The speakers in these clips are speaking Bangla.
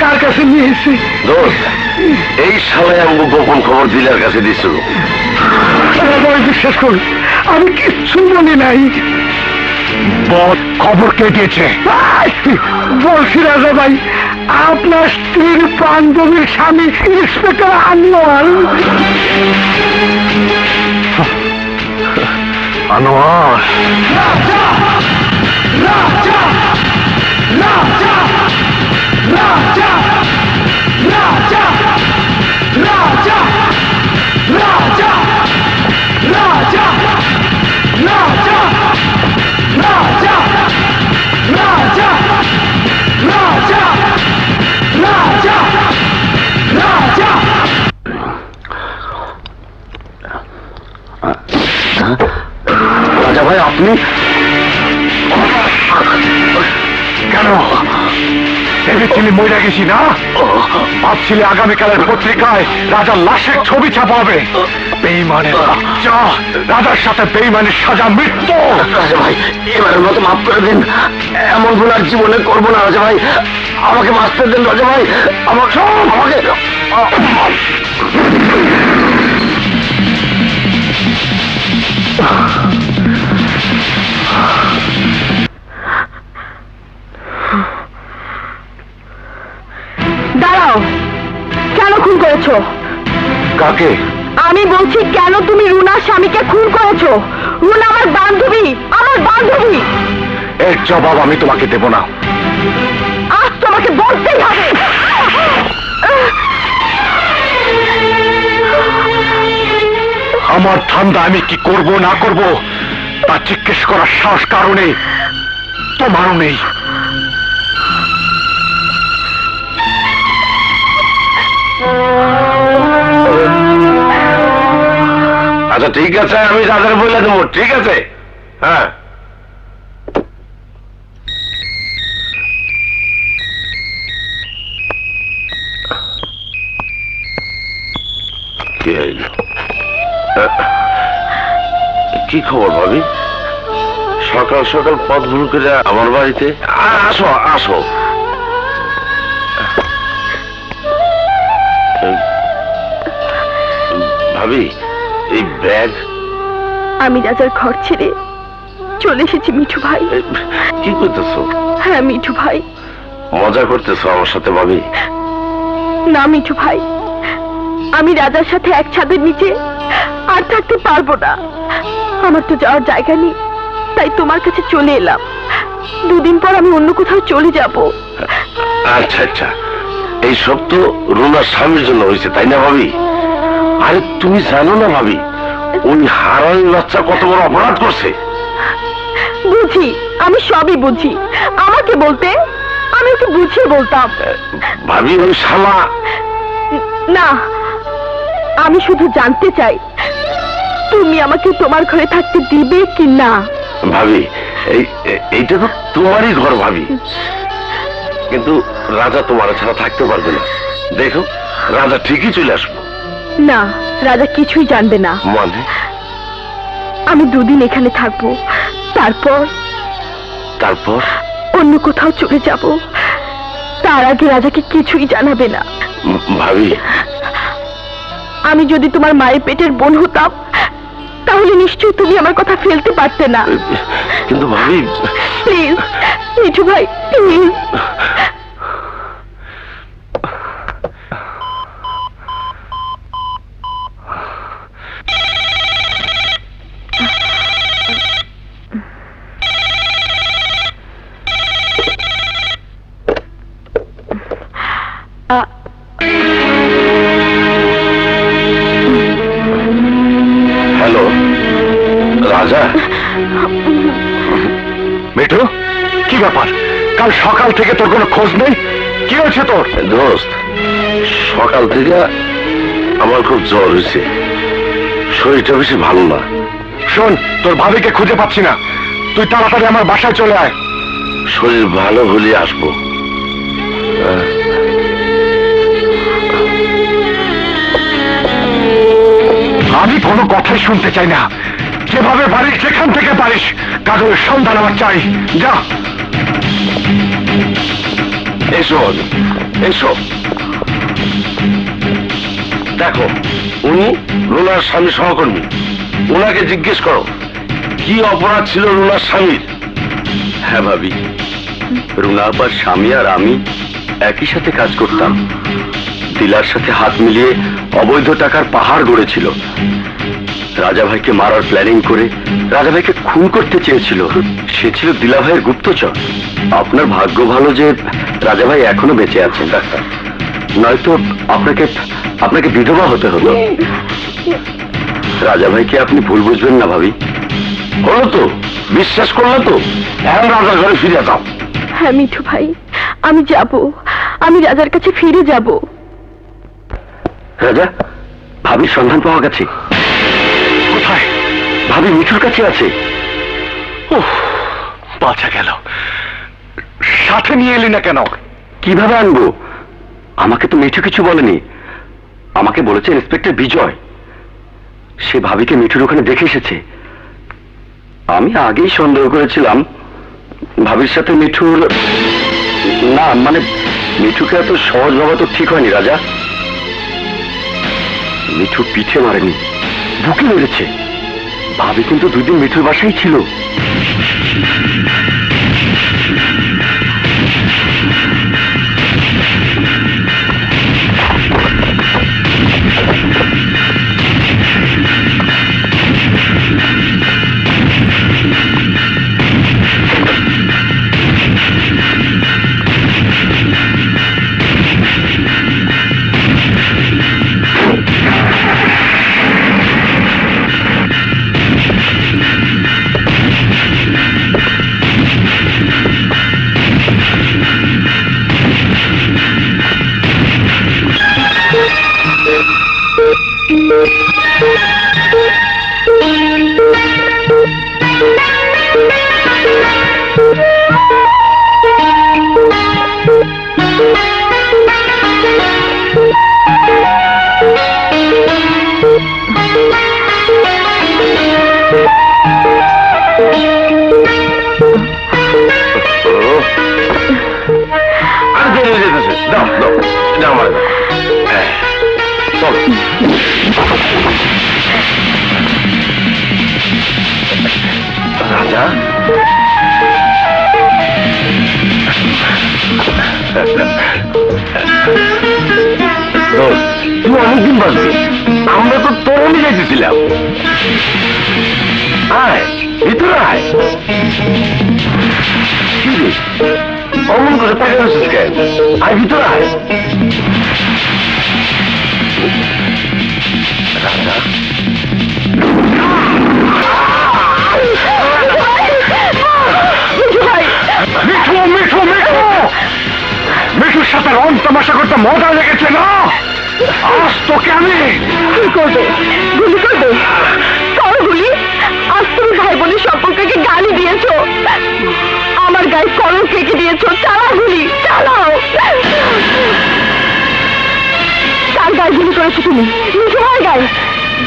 কার কাছে নিয়ে এসে এই শালায় আমাকে গোপন খবর দিলার কাছে দিছিল বিশ্বাস করুন আমি কিচ্ছু বলি নাই। খবর কে দিয়েছে? বলছি রাজা ভাই আপনার স্ত্রীর বান্ধবীর স্বামী ইন্সপেক্টর আনোয়ার। আনোয়ার। রাজা! ভাই আপনি কেন ভেবেছিলি মইরা গেছি না? ভাবছিলি আগামীকালের পত্রিকায় রাজার লাশের ছবি ছাপা হবে বেইমানের বাচ্চা, রাজার সাথে বেইমানের সাজা মৃত্যু। ভাই, এবারের মতো মাফ করে দিন। এমন ভুল আর জীবনে করব না, রাজা ভাই। আমাকে বাঁচতে দেন, রাজা ভাই। আমাকে আমাকে। দাঁড়াও কেন খুন করেছ? কাকে? আমি বলছি কেন তুমি রুনার স্বামীকে খুন করেছ? রুনা আমার বান্ধবী আমার বান্ধবী। এর জবাব আমি তোমাকে দেব না। আজ তোমাকে বলতেই হবে। আমার ধান্দা আমি কি করব না করব তা জিজ্ঞেস করার সাহস কারণে তোমারও নেই। আচ্ছা ঠিক আছে আমি রাজার বলে দেবো ঠিক আছে? হ্যাঁ? আহ, কি খবর ভাবি? সকাল সকাল পথ ভুল করে আমার বাড়িতে? আসো আসো। ভাবি এই ব্যাগ। আমি রাজার ঘর ছেড়ে চলে এসেছি মিঠু ভাই। কি করতেছো? হ্যাঁ মিঠু ভাই। মজা করতেছো আমার সাথে ভাবি? না মিঠু ভাই। আমি রাজার সাথে এক ছাদের নিচে আর থাকতে পারব না। আমার তো যাওয়ার জায়গা নেই তাই তোমার কাছে চলে এলাম। দুদিন পর আমি অন্য কোথাও চলে যাব। আচ্ছা আচ্ছা। এই সব তো রুনার স্বামীর জন্য হয়েছে তাই না ভাবি? আরে তুমি জানো না ভাবি ওই হারামি বাচ্চা কত বড় অপরাধ করছে? বুঝি আমি সবই বুঝি। আমাকে বলতে আমি ওকে বুঝিয়ে বলতাম। ভাবি ওই শালা। না আমি শুধু জানতে চাই তুমি আমাকে তোমার ঘরে থাকতে দিবে কি না? ভাবি এইটা তো তোমারই ঘর ভাবি। কিন্তু রাজা তোমার ছাড়া থাকতে পারবে না। দেখো রাজা ঠিকই চলে আসব। না রাজা কিছুই জানবে না। মানে? আমি দুদিন এখানে থাকব তারপর তারপর? অন্য কোথাও চলে যাব। তার আগে রাজাকে কিছুই জানাবে না। ভাবি। আমি যদি তোমার মায়ের পেটের বোন হতাম তাহলে নিশ্চয়ই তুমি আমার কথা ফেলতে পারতে না। কিন্তু ভাবি প্লিজ মিঠু ভাই প্লিজ। রাজা। মিঠু কি ব্যাপার? কাল সকাল থেকে তোর কোনো খোঁজ নেই? কি হয়েছে তোর? দোস্ত সকাল থেকে আমার খুব জ্বর হয়েছে। শরীরটা বেশি ভালো না। শোন তোর ভাবিকে খুঁজে পাচ্ছি না। তুই তাড়াতাড়ি আমার বাসায় চলে আয়। শরীর ভালো হলে আসব। আমি কোনো কথাই শুনতে চাই না। যেভাবে পারিস যেখান থেকে পারিস। কাজলের সন্ধান আমার চাই। যা। এসো এসো। দেখো, উনি রুনার স্বামী সহকর্মী। ওনাকে জিজ্ঞেস করো, কি অপরাধ ছিল রুনার স্বামীর? হ্যাঁ ভাবি। রুনা আপার স্বামী আর আমি একই সাথে কাজ করতাম। দিলার সাথে হাত মিলিয়ে অবৈধ টাকার পাহাড় গড়েছিল। রাজা ভাইকে মারার প্ল্যানিং করে রাজা ভাইকে খুন করতে চেয়েছিল। সে ছিল দিলা ভাইয়ের গুপ্তচর। আপনার ভাগ্য ভালো যে রাজা ভাই এখনও বেঁচে আছেন ডাক্তার। নয়তো আপনাকে আপনাকে বিধবা হতে হতো। রাজা ভাইকে আপনি ভুল বুঝবেন না ভাবি। হলো তো বিশ্বাস করলে তো। এখন রাজার ঘরে ফিরে যাও হ্যাঁ মিঠু ভাই আমি যাব। আমি রাজার কাছে ফিরে যাব। রাজা ভাবির সন্ধান পাওয়া গেছে। ভাবি মিঠুর কাছে আছে। বাঁচা গেল। সাথে নিয়ে এলি না কেন? কীভাবে আনব? আমাকে তো মিঠু কিছু বলেনি। আমাকে বলেছে ইন্সপেক্টর বিজয়। সে ভাবিকে মিঠুর ওখানে দেখে এসেছে। আমি আগেই সন্দেহ করেছিলাম ভাবির সাথে মিঠুর না মানে মিঠুকে এত সহজ ভাবা তো ঠিক হয়নি রাজা। মিঠু পিঠে মারেনি বুকে মেরেছে। ভাবি কিন্তু দুদিন মিঠুর বাসায় ছিল। এটা আমার। হ্যাঁ, রাজা? তুই অনেকদিন বাঁচবি। আমরা তো তোর নিয়ে যাইতেছিলাম আয় ভিতরে আয়। কি অমন করে তাকে কেন আয় ভিতরে আয় মিঠু মিঠু মিঠু মিঠু মিঠুর সাথে রং তামাশা করতে মজা লেগেছে না আজ তোকে আমি কি করবে গুলি করবে করো গুলি বোনের সম্পর্ককে গালি দিয়েছ। আমার গায়ে করল কেটে দিয়েছ। চালাও গুলি, চালাও। কার গায়ে গুলি করেছ তুমি ভাই গায়ে।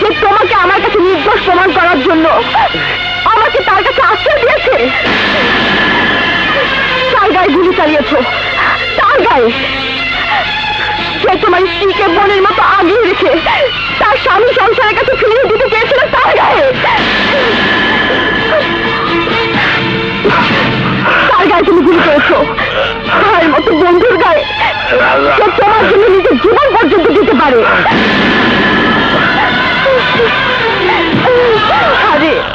যে তোমাকে আমার কাছে নির্দোষ প্রমাণ করার জন্য আমাকে তার কাছে আশ্রয় দিয়েছে, তার গায়ে গুলি চালিয়েছো। তার গায়ে সে তোমার স্ত্রীকে বোনের মতো আগিয়ে রেখে